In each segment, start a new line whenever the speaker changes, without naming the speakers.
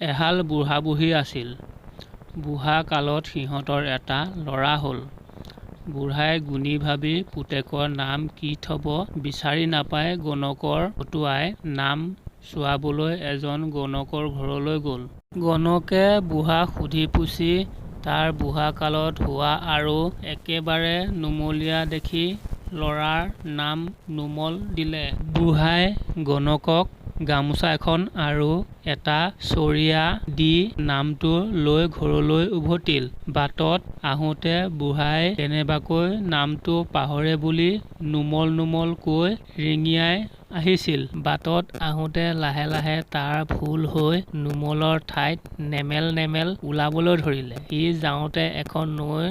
এহাল বুঢ়া-বুঢ়ী আছিল। বুঢ়া কালত সিহঁতৰ এটা ল'ৰা হ'ল। বুঢ়াই গুণি ভাবি পুতেকৰ নাম কি থ'ব বিচাৰি নাপাই গণকৰ হতুৱাই নাম চোৱাবলৈ এজন গণকৰ ঘৰলৈ গ'ল। গণকে বুঢ়াক সুধি-পুছি তাৰ বুঢ়া কালত হোৱা আৰু একেবাৰে নুমলীয়া দেখি ল'ৰাৰ নাম নোমল দিলে। বুঢ়াই গণকক গামোচা এখন আৰু এটা চৰিয়া দি নামটো লৈ ঘৰলৈ উভতিল। বাটত আহোঁতে বুঢ়াই কেনেবাকৈ নামটো পাহৰে বুলি নোমল নোমল কৈ ৰিঙিয়াই আহিছিল। বাটত আহোঁতে লাহে লাহে তাৰ ভুল হৈ নোমলৰ ঠাইত নেমেল নেমেল ওলাবলৈ ধৰিলে। সি যাওঁতে এখন নৈৰ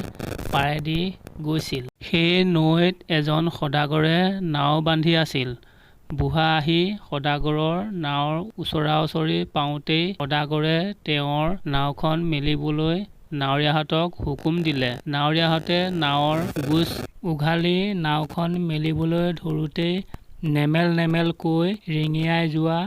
পাৰেদি গৈছিল। সেই নৈত এজন সদাগৰে নাও বান্ধি আছিল। বুঢ়া আহি সদাগৰৰ নাৱৰ ওচৰা-ওচৰি পাওঁতেই সদাগৰে তেওঁৰ নাওখন মেলিবলৈ নাৱৰীয়াহঁতক হুকুম দিলে। নাৱৰীয়াহঁতে নাৱৰ গোচ উঘালি নাওখন মেলিবলৈ ধৰোঁতেই নেমেল নেমেল কৈ ৰিঙিয়াই যোৱা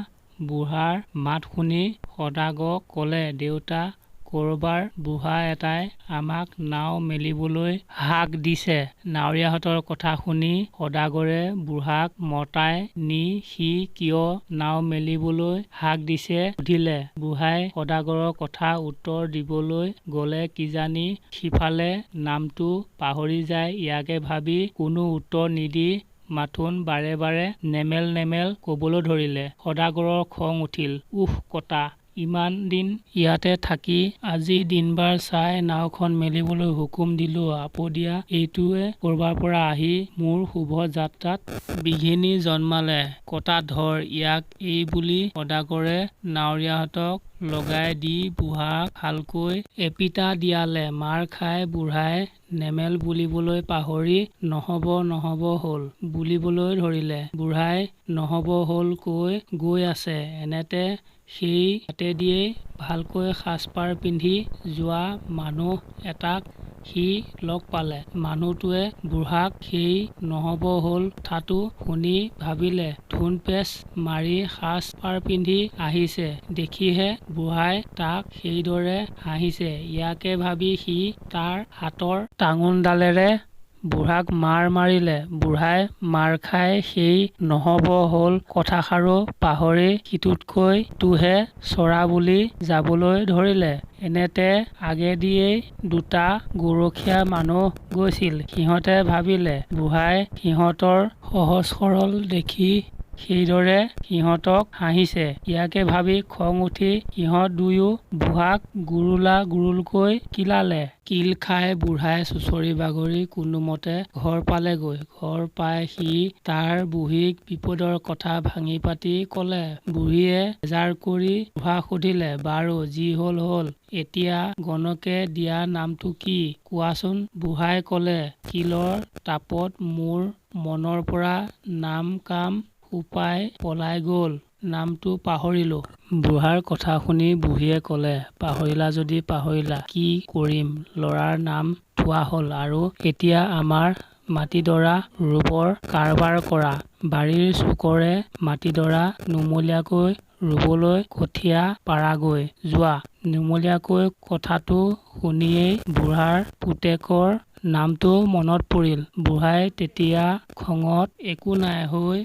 বুঢ়াৰ মাত শুনি সদাগৰক ক'লে "দেউতা কৰবাৰ বুঢ়া এটাই আমাক নাও মেলিবলৈ হাক দিছে। " নাৱৰীয়াহঁতৰ কথা শুনি সদাগৰে বুঢ়াক মতাই নি সি কিয় নাও মেলিবলৈ হাক দিছে সুধিলে। বুঢ়াই সদাগৰৰ কথা উত্তৰ দিবলৈ গ'লে কিজানি সিফালে নামটো পাহৰি যায় ইয়াকে ভাবি কোনো উত্তৰ নিদি মাথোন বাৰে বাৰে নেমেল নেমেল ক'বলৈ ধৰিলে। সদাগৰৰ খং উঠিল "উস্ কটা! ইমান দিন ইয়াতে থাকি আজি দিন-বাৰ চাই নাওখন মেলিবলৈ হুকুম দিলোঁ আপদীয়া এইটোৱে কৰবাৰপৰা আহি মোৰ শুভ যাত্ৰাত বিঘিনি জন্মালে। কটা ধৰ ইয়াক এই বুলি সদাগৰে নাৱৰীয়াহঁতক লগাই দি বুঢ়াক ভালকৈ এপিটা দিয়ালে। মাৰ খাই বুঢ়াই নেমেল বুলিবলৈ পাহৰি নহ'ব নহ'ব হ'ল বুলিবলৈ ধৰিলে। বুঢ়াই নহ'ব হ'ল কৈ গৈ আছে। এনেতে সেই বাটেদিয়েই ভালকৈ সাজ-পাৰ পিন্ধি যোৱা মানুহ এটাক সি লগ পালে। মানুহটোৱে বুঢ়াক সেই নহ'ব হ'ল কথাটো শুনি ভাবিলে ধুন-পেচ মাৰি সাজ-পাৰ পিন্ধি আহিছে দেখিহে বুঢ়াই তাক সেইদৰে হাঁহিছে ইয়াকে ভাবি সি তাৰ হাতৰ টাঙোন-ডালেৰে বুঢ়াক মাৰ মাৰিলে। বুঢ়াই মাৰ খাই সেই নহ'ব হ'ল কথাষাৰো পাহৰি সিটোতকৈ ইটোহে চৰা বুলি যাবলৈ ধৰিলে। এনেতে আগেদিয়েই দুটা গৰখীয়া মানুহ গৈছিল। সিহঁতে ভাবিলে বুঢ়াই সিহঁতৰ সহজ-সৰল দেখি সেইদৰে সিহঁতক হাঁহিছে। ইয়াকে ভাবি খং উঠি সিহঁত দুয়ো বুঢ়াক গুৰুলা গুৰুলকৈ কিলালে। কিল খাই বুঢ়াই চুঁচৰি-বাগৰি কোনোমতে ঘৰ পালেগৈ। ঘৰ পাই সি তাৰ বুঢ়ীক বিপদৰ কথা ভাঙি-পাতি ক'লে। বুঢ়ীয়ে বেজাৰ কৰি বুঢ়াক সুধিলে "বাৰু যি হ'ল হ'ল এতিয়া গণকে দিয়া নামটো কি কোৱাচোন? " বুঢ়াই ক'লে "কিলৰ তাপত মোৰ মনৰপৰা নাম-কাম সোপাই পলাই গ'ল নামটো পাহৰিলোঁ। " বুঢ়াৰ কথা শুনি বুঢ়ীয়ে ক'লে "পাহৰিলা যদি পাহৰিলা কি কৰিম ল'ৰাৰ নাম থোৱা হ'ল আৰু এতিয়া আমাৰ মাটিডৰা ৰুবৰ কাৰবাৰ কৰা। বাৰীৰ চুকৰে মাটিডৰা নুমলীয়াকৈ ৰুবলৈ কঠীয়া পাৰাগৈ যোৱা। " নুমলীয়াকৈ কথাটো শুনিয়েই বুঢ়াৰ পুতেকৰ নামটো মনত পৰিল। বুঢ়াই তেতিয়া খঙত একো নাই হৈ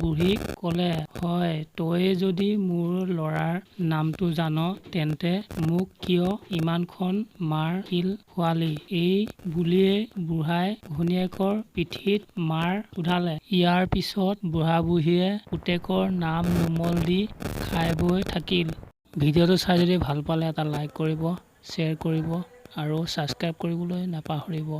বুঢ়ীক ক'লে "হয় তয়ে যদি মোৰ ল'ৰাৰ নামটো জান তেন্তে মোক কিয় ইমানখন মাৰ-কিল খুৱালি? " এই বুলিয়েই বুঢ়াই ঘৈণীয়েকৰ পিঠিত মাৰ শুধালে। ইয়াৰ পিছত বুঢ়া-বুঢ়ীয়ে পুতেকৰ নাম নোমল দি খাই-বৈ থাকিল। ভিডিঅ'টো চাই যদি ভাল পালে এটা লাইক কৰিব শ্বেয়াৰ কৰিব আৰু ছাবস্ক্ৰাইব কৰিবলৈ নাপাহৰিব।